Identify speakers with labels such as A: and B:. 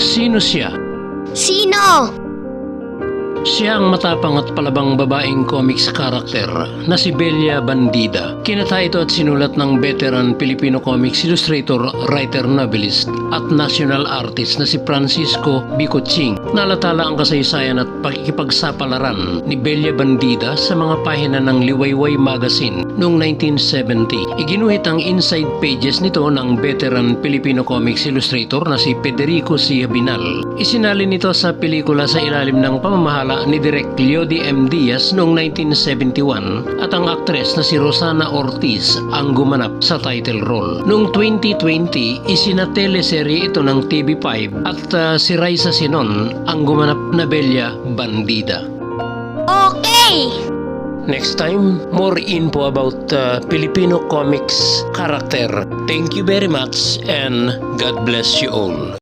A: Sino siya?
B: Sino?
A: Siya ang matapang at palabang babaeng comics character na si Belia Bandida. Kinata ito at sinulat ng veteran Filipino comics illustrator, writer, novelist at national artist na si Francisco Bicoching. Nalatala ang kasaysayan at pakikipagsapalaran ni Belia Bandida sa mga pahina ng Liwayway Magazine noong 1970. Iginuhit ang inside pages nito ng veteran Filipino comics illustrator na si Federico C. Isinalin nito sa pelikula sa ilalim ng pamamahala ni Direk Leo D. M. Diaz noong 1971 at ang aktres na si Rosana Ortiz ang gumanap sa title role. Noong 2020, isinateleserye ito ng TV5 at uh, si Raisa Sinon ang gumanap na Bella Bandida.
B: Okay!
A: Next time, more info about uh, Filipino comics character. Thank you very much and God bless you all.